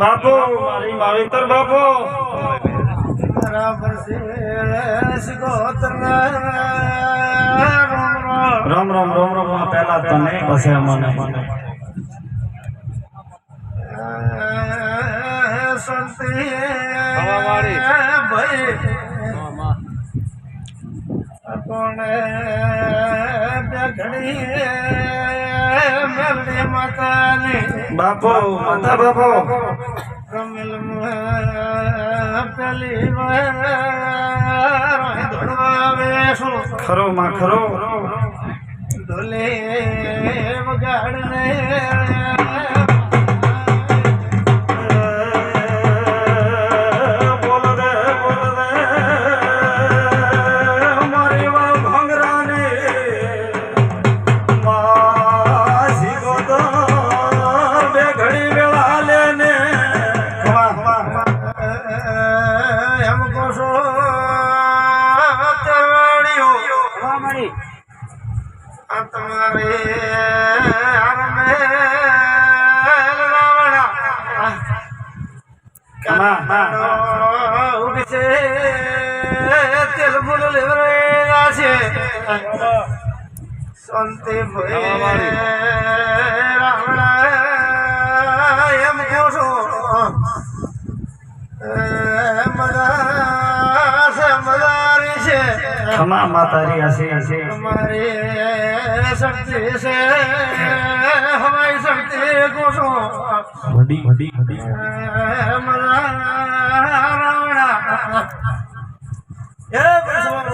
બાપુ મારી માવિતર બાપો. રામ રામ રામ રામ આ પહેલા તને પછી મને માતાની. બાપુ માતા બાપુ. પેલી ધોળવા બેસું ખરો માં ખરો. ઢોલે વગાડને છે. શાંતિ રાવણા એમ કહો છો. ખમા માતારી હશે તમારી શક્તિ છે. હવાઈ શક્તિ કોશો વડી વડી વડી.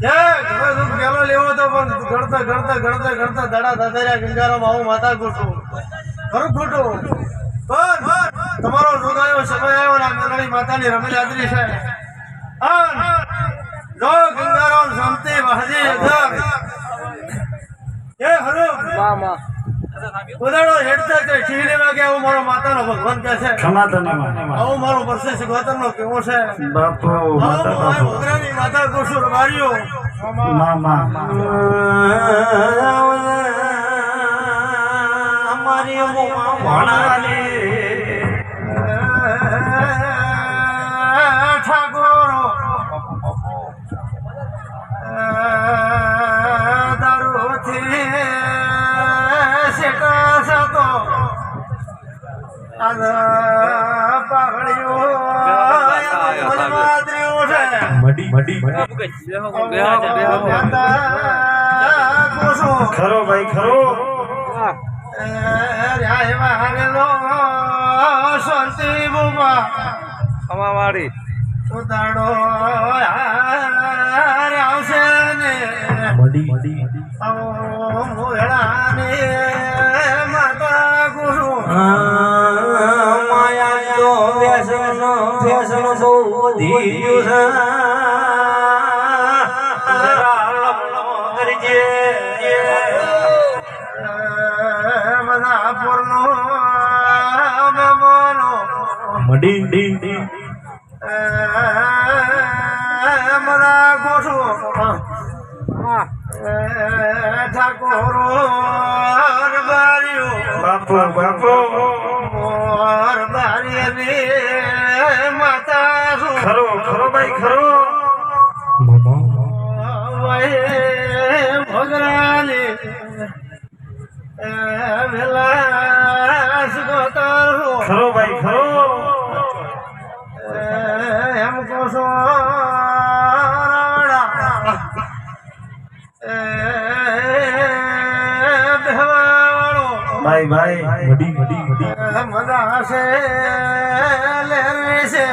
પેલો લેવો તો પણ ગણતા ગણતા ગણતા ગણતા દડા દાદર્યા ગંગારામાં આવું માતા કુશું ખરું ખોટું? પણ તમારો રોગાયો સમય આવ્યો ને આ માતાની રમી હાજરી છે. જો ગંગારામ શાંતિ વાહજી અગર એ હરો. ઉદાડો હેડતા છે ટીવી વાગે આવું મારો માતાનો ભગવાન કહે છે. ક્ષમા તને. આવું મારો વર્ષે શિવાતરનો કેવો છે? બાપો માતા બાપુ માતા કુશું રમાડ્યો મામા. ખરો ભાઈ ખરો શાંતિ બુમા અમારી ઉતાડો આવશે ને મડી મડી માતા ગુરુ વ્યસન બહુ વધી ગયું છે મડી ડી મદા ગોઠવો ઠાકોરો બાપુ બાપુ. ભાઈ ભાઈ ઘડી ઘડી ઘડી. મજા હશે લેરવી છે.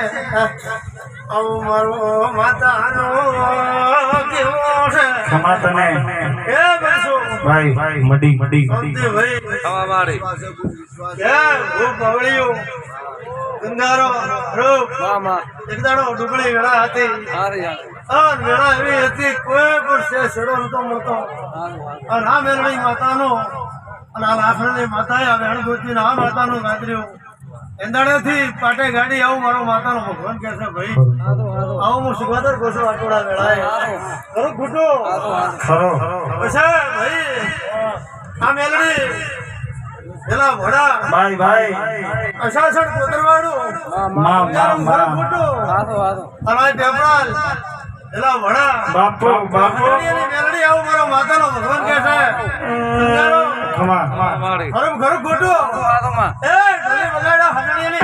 આવું મારો માતાનો કેવો છે. તને એ બેસો. ભાઈ મડી મડી મડી. ભાઈ. ખમાવાડી એ હું ગંગારો રૂપ. મામા એક ડુબળી વેળા હતી. આ વેળા એવી હતી કોઈ પણ છે છેડો નતો મળતો. હારું અને આ મેલડી માતાનો અને આ માતાએ આ વેણ આ માતાનું ગાજર્યું એંદાડેથી પાટે ગાડી આવું મારો માતાનો ભગવાન છે ભાઈ આવું હું સુગંદર ગોસો વેળાએ. ખરું ખોટું ખરો. ભાઈ આ મેલડી પેલા ભોળા ભાઈ ભાઈ. અસાસણ કોતરવાડું મા પેપરાલ પેલા બાપો બાપો. મેલડી આવું મારો માતાનો ભગવાન કહે છે. અંગારો. ખમા. ખરું ખરું ખોટું. માં એ ઢોલી વગાડ્યા હજારીની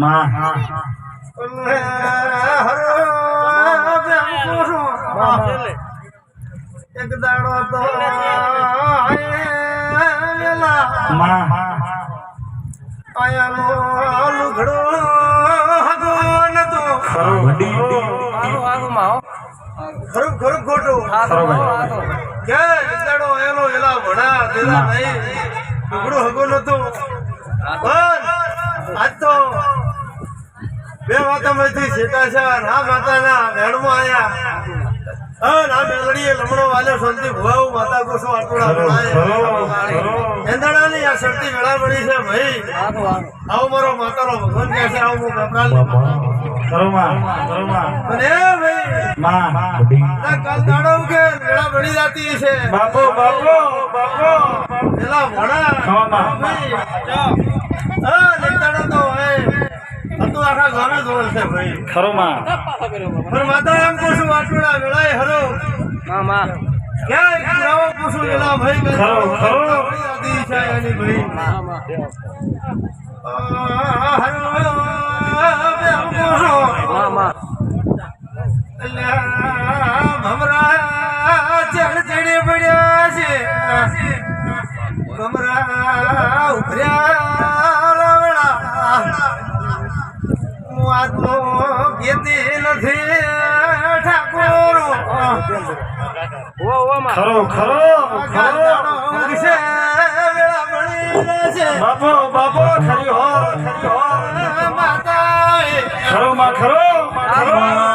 માં એક દાડો તો આયાનો લુગડો હતો નતો ખરો વડી હારું હારું માં હો ખરું. ખરું દાડો એનો એલા ભણા દેલા નહીં લુગડો હગો નતો બે માતામાંથી સીતા ના માતાના વેણમાં આયા. ના મેલડીએ લમણો વાલ્યો શાંતિ ભુવાઓ માતા કોસો આટોડા ખરો ભણાય ખરો એંધાડાની આ શક્તિ વેળામણી છે ભાઈ. આવો મારો માતાનો ભગવાન કહે આવું હું ગભરાલ. બાપો બાપો બાપો. પેલા ભણા તો હોય. આખા ગામે જોર છે ભાઈ. ખરો માં પણ માતા એમ પૂછું વાટોડા વેળાએ હરો. મામા ક્યાંય પુરાવો પૂછું એલા ભાઈ ખરો, ખરો. બળી છે એની ભાઈ. મામા આ હરો બે એમ પૂછું ખરો ખરો બાપો બાપો ખરી. હો ખરી હો ખરો માં ખરો ખરો.